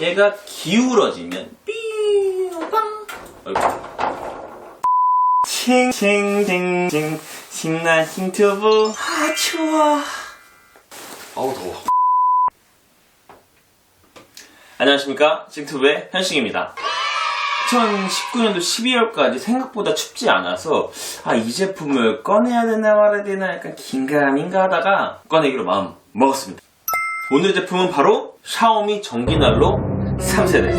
얘가 기울어지면 삐빵. 칭칭칭칭. 신나 싱튜브 아 추워. 아우 더워. 안녕하십니까? 싱튜브의 현식입니다. 2019년도 12월까지 생각보다 춥지 않아서 아 이 제품을 꺼내야 되나 말아야 되나 약간 긴가민가 하다가 꺼내기로 마음 먹었습니다. 오늘 제품은 바로 샤오미 전기난로 3세대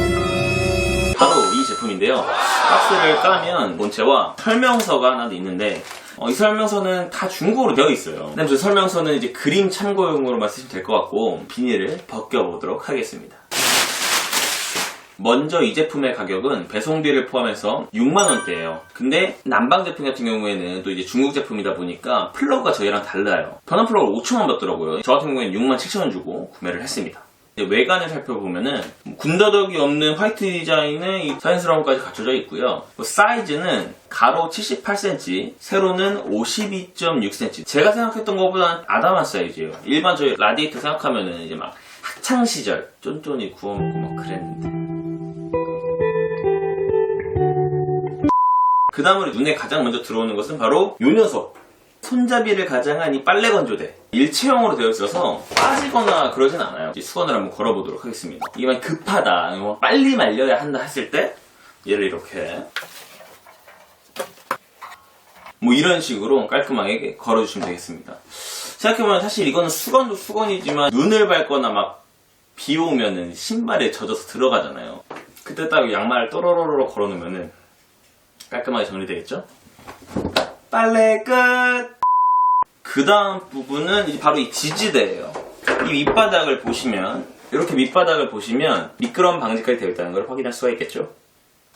바로 이 제품인데요 박스를 까면 본체와 설명서가 하나 있는데 어, 이 설명서는 다 중국어로 되어 있어요 그래서 설명서는 이제 그림 참고용으로만 쓰시면 될 것 같고 비닐을 벗겨보도록 하겠습니다 먼저 이 제품의 가격은 배송비를 포함해서 6만원대예요. 근데 남방 제품 같은 경우에는 또 이제 중국 제품이다 보니까 플러그가 저희랑 달라요. 변환 플러그를 5천원 받더라고요. 저 같은 경우에는 6만 7천원 주고 구매를 했습니다. 이제 외관을 살펴보면은 군더더기 없는 화이트 자연스러운 것까지 갖춰져 있고요. 뭐 사이즈는 가로 78cm, 세로는 52.6cm. 제가 생각했던 것보다는 아담한 사이즈예요. 일반 저희 라디에이터 생각하면은 이제 막 학창 시절 쫀쫀이 구워 먹고 막 그랬는데. 그 다음으로 눈에 가장 먼저 들어오는 것은 바로 요 녀석. 손잡이를 가장한 이 빨래 건조대. 일체형으로 되어 있어서 빠지거나 그러진 않아요. 수건을 한번 걸어보도록 하겠습니다. 이게 만 급하다, 뭐 빨리 말려야 한다 했을 때 얘를 이렇게 뭐 이런 식으로 깔끔하게 걸어주시면 되겠습니다. 생각해보면 사실 이거는 수건도 수건이지만 눈을 밟거나 막 비 오면은 신발에 젖어서 들어가잖아요. 그때 딱 양말을 또로로로 걸어놓으면은 깔끔하게 정리되겠죠? 빨래 끝! 그 다음 부분은 바로 이 지지대예요. 이 밑바닥을 보시면 이렇게 밑바닥을 보시면 미끄럼 방지까지 되어 있다는 걸 확인할 수가 있겠죠?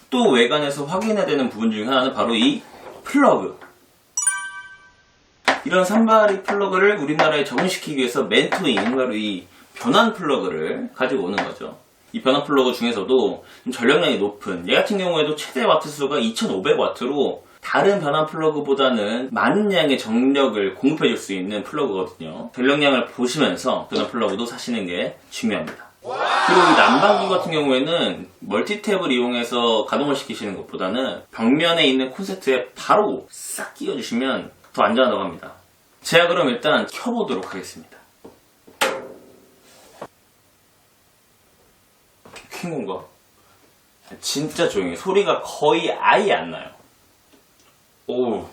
또 외관에서 확인해야 되는 부분 중에 하나는 바로 이 플러그. 이런 산발이 플러그를 우리나라에 적응시키기 위해서 멘토인 바로 이 변환 플러그를 가지고 오는 거죠. 이 변환 플러그 중에서도 좀 전력량이 높은 얘 같은 경우에도 최대 와트 수가 2500와트로 다른 변환 플러그보다는 많은 양의 정력을 공급해 줄 수 있는 플러그거든요. 전력량을 보시면서 변환 플러그도 사시는 게 중요합니다. 그리고 이 난방기 같은 경우에는 멀티탭을 이용해서 가동을 시키시는 것보다는 벽면에 있는 콘센트에 바로 싹 끼워주시면 더 안전하다고 합니다. 제가 그럼 일단 켜보도록 하겠습니다. 킨 건가? 진짜 조용해. 소리가 거의 아예 안 나요. 오.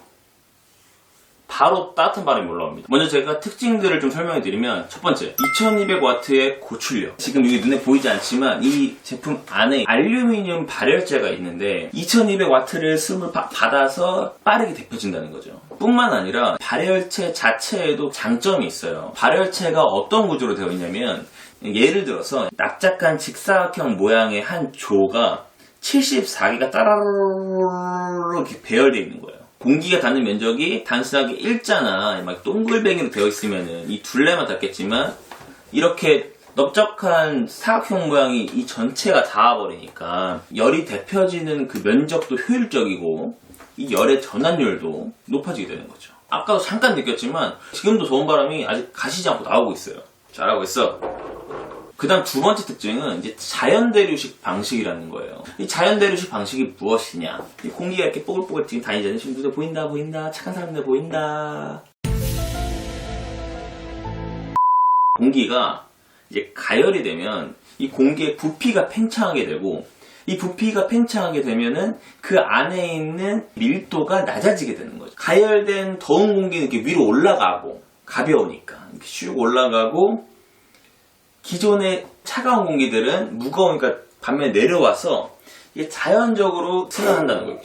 바로 따뜻한 바람이 올라옵니다. 먼저 제가 특징들을 좀 설명해 드리면 첫 번째 2200W의 고출력 지금 이게 눈에 보이지 않지만 이 제품 안에 알루미늄 발열체가 있는데 2200W를 숨을 바- 받아서 빠르게 데펴진다는 거죠. 뿐만 아니라 발열체 자체에도 장점이 있어요. 발열체가 어떤 구조로 되어 있냐면 예를 들어서 납작한 직사각형 모양의 한 조가 74개가 따라르르 이렇게 배열되어 있는 거예요. 공기가 닿는 면적이 단순하게 일자나 막 동글뱅이로 되어 있으면은 이 둘레만 닿겠지만 이렇게 넓적한 사각형 모양이 이 전체가 닿아버리니까 열이 데펴지는 그 면적도 효율적이고 이 열의 전환율도 높아지게 되는 거죠. 아까도 잠깐 느꼈지만 지금도 좋은 바람이 아직 가시지 않고 나오고 있어요. 잘하고 있어. 그 다음 두 번째 특징은 이제 자연 대류식 방식이라는 거예요. 이 자연 대류식 방식이 무엇이냐? 이 공기가 이렇게 뽀글뽀글 지금 다니잖아요. 눈에 보인다, 보인다. 착한 사람들 보인다. 공기가 이제 가열이 되면 이 공기의 부피가 팽창하게 되고 이 부피가 팽창하게 되면은 그 안에 있는 밀도가 낮아지게 되는 거죠. 가열된 더운 공기는 이렇게 위로 올라가고 가벼우니까 이렇게 쭉 올라가고 기존의 차가운 공기들은 무거우니까 반면에 내려와서 이게 자연적으로 순환한다는 거예요.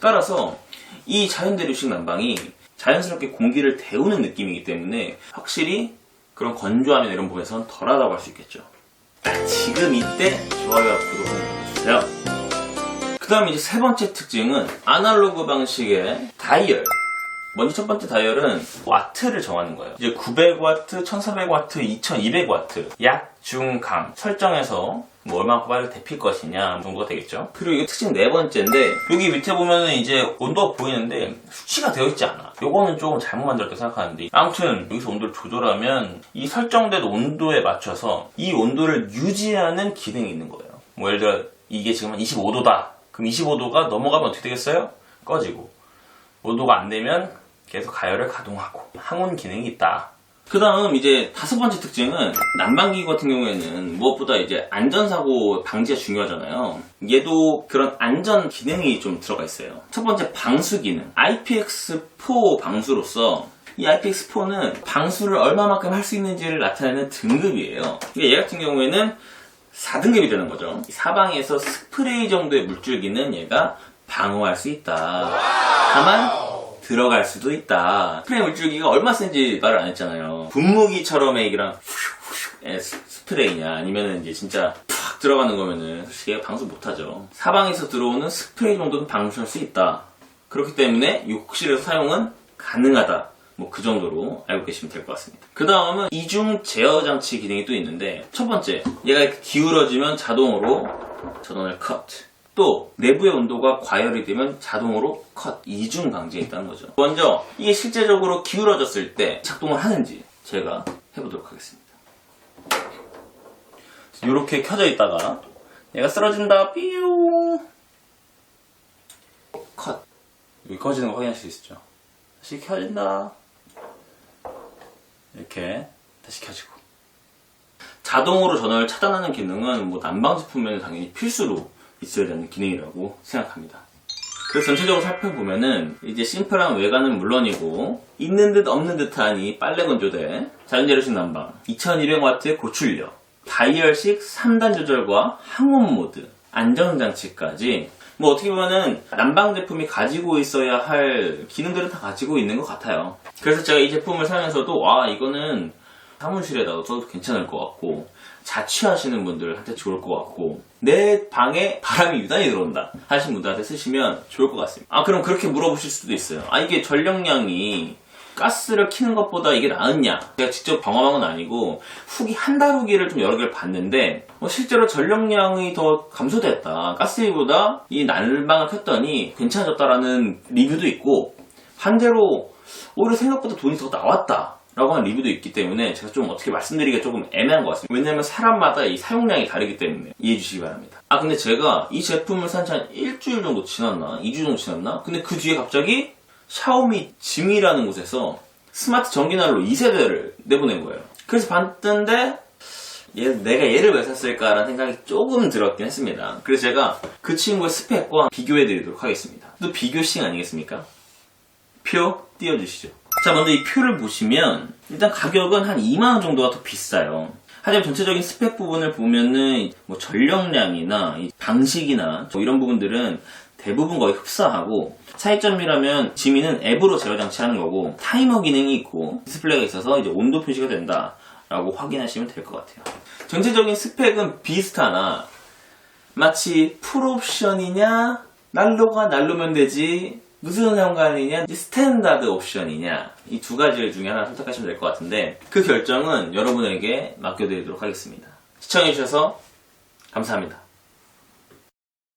따라서 이 자연대류식 난방이 자연스럽게 공기를 데우는 느낌이기 때문에 확실히 그런 건조함이나 이런 부분에서는 덜하다고 할 수 있겠죠. 지금 이때 좋아요와 구독 눌러주세요. 그 다음 이제 세 번째 특징은 아날로그 방식의 다이얼. 먼저 첫 번째 다이얼은 와트를 정하는 거예요. 이제 900와트, 1400와트, 2200와트. 약 중 강 설정해서 뭐 얼마만큼 빠르게 데필 것이냐 정도가 되겠죠. 그리고 이게 특징 네 번째인데 여기 밑에 보면은 이제 온도가 보이는데 수치가 되어 있지 않아. 요거는 조금 잘못 만들었다고 생각하는데 아무튼 여기서 온도를 조절하면 이 설정된 온도에 맞춰서 이 온도를 유지하는 기능이 있는 거예요. 뭐 예를 들어 이게 지금 한 25도다. 그럼 25도가 넘어가면 어떻게 되겠어요? 꺼지고 5도가 안 되면 계속 가열을 가동하고 항온 기능이 있다. 그 다음 이제 다섯 번째 특징은 난방기구 같은 경우에는 무엇보다 이제 안전사고 방지가 중요하잖아요. 얘도 그런 안전 기능이 좀 들어가 있어요. 첫 번째 방수 기능. IPX4 방수로서 이 IPX4는 방수를 얼마만큼 할 수 있는지를 나타내는 등급이에요. 얘 같은 경우에는 4등급이 되는 거죠. 사방에서 스프레이 정도의 물줄기는 얘가 방어할 수 있다. 다만 들어갈 수도 있다. 스프레이 물줄기가 얼마 센지 말을 안 했잖아요. 분무기처럼의 의 스프레이냐 아니면은 이제 진짜 팍 들어가는 거면은 솔직히 방수 못하죠. 사방에서 들어오는 스프레이 정도는 방수할 수 있다. 그렇기 때문에 욕실에서 사용은 가능하다. 뭐 그 정도로 알고 계시면 될 것 같습니다. 그 다음은 이중 제어 장치 기능이 또 있는데 첫 번째 얘가 이렇게 기울어지면 자동으로 전원을 컷. 또 내부의 온도가 과열이 되면 자동으로 컷. 이중 방지에 있다는 거죠. 먼저 이게 실제적으로 기울어졌을 때 작동을 하는지 제가 해보도록 하겠습니다. 이렇게 켜져 있다가 얘가 쓰러진다. 삐용. 컷. 여기 꺼지는 거 확인할 수 있죠. 다시 켜진다. 이렇게 다시 켜지고. 자동으로 전원을 차단하는 기능은 뭐 난방 제품에는 당연히 필수로 있어야 되는 기능이라고 생각합니다. 그래서 전체적으로 살펴보면은 이제 심플한 외관은 물론이고 있는 듯 없는 듯한 이 빨래 건조대, 자연재료식 난방, 2200W 고출력, 다이얼식 3단 조절과 항온 모드, 안전장치까지 뭐 어떻게 보면은 난방 제품이 가지고 있어야 할 기능들은 다 가지고 있는 것 같아요. 그래서 제가 이 제품을 사면서도 와 이거는 사무실에다가 써도 괜찮을 것 같고 자취하시는 분들한테 좋을 것 같고 내 방에 바람이 유난히 들어온다 하신 분들한테 쓰시면 좋을 것 같습니다. 아 그럼 그렇게 물어보실 수도 있어요. 아 이게 전력량이 가스를 키는 것보다 이게 나았냐? 제가 직접 경험한 건 아니고 후기 한 달 후기를 좀 여러 개를 봤는데 어, 실제로 전력량이 더 감소됐다. 가스비보다 이 난방을 켰더니 괜찮아졌다라는 리뷰도 있고 반대로 오히려 생각보다 돈이 더 나왔다. 라고 하는 리뷰도 있기 때문에 제가 좀 어떻게 말씀드리기가 조금 애매한 것 같습니다. 왜냐면 사람마다 이 사용량이 다르기 때문에 이해해 주시기 바랍니다. 아 근데 제가 이 제품을 산 지 한 일주일 정도 지났나? 2주 정도 지났나? 근데 그 뒤에 갑자기 샤오미 짐이라는 곳에서 스마트 전기난로 2세대를 내보낸 거예요. 그래서 봤는데 얘, 내가 얘를 왜 샀을까라는 생각이 조금 들었긴 했습니다. 그래서 제가 그 친구의 스펙과 비교해 드리도록 하겠습니다. 또 비교식 아니겠습니까? 표 띄워주시죠. 자, 먼저 이 표를 보시면 일단 가격은 한 2만원 정도가 더 비싸요. 하지만 전체적인 스펙 부분을 보면은 뭐 전력량이나 이 방식이나 뭐 이런 부분들은 대부분 거의 흡사하고 차이점이라면 지미는 앱으로 제어 장치하는 거고 타이머 기능이 있고 디스플레이가 있어서 이제 온도 표시가 된다 라고 확인하시면 될 것 같아요. 전체적인 스펙은 비슷하나 마치 풀옵션이냐 난로가 난로면 되지 무슨 상관이냐 스탠다드 옵션이냐 이 두 가지 중에 하나 선택하시면 될 것 같은데 그 결정은 여러분에게 맡겨드리도록 하겠습니다. 시청해주셔서 감사합니다.